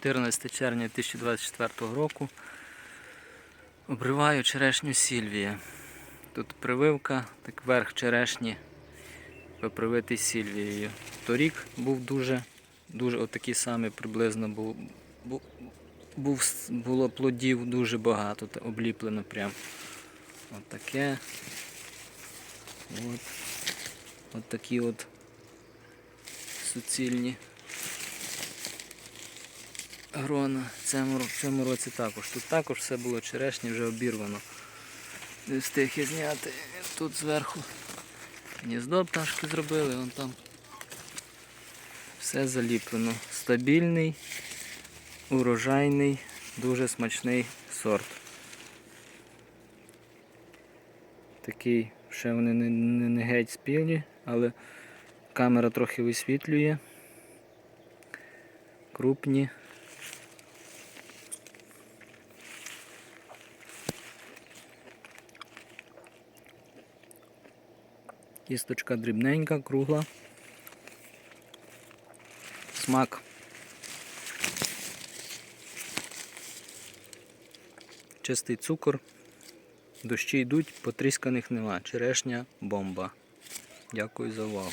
14 червня 2024 року. Обриваю черешню Сільвія. Тут прививка, так верх черешні попривитий Сільвією. Торік був дуже, дуже отакий самий приблизно був, був, було плодів дуже багато, обліплено прям. Отаке. От. От такі от суцільні грона. В цьому, році також. Тут також все було черешні, вже обірвано. Не встиг я зняти. Тут зверху гніздо пташки зробили, вон там все заліплено. Стабільний, урожайний, дуже смачний сорт. Такий, ще вони не, не, не геть спілі, але камера трохи висвітлює. Крупні. Кісточка дрібненька, кругла. Смак. Чистий цукор. Дощі йдуть, потрісканих нема. Черешня бомба. Дякую за увагу.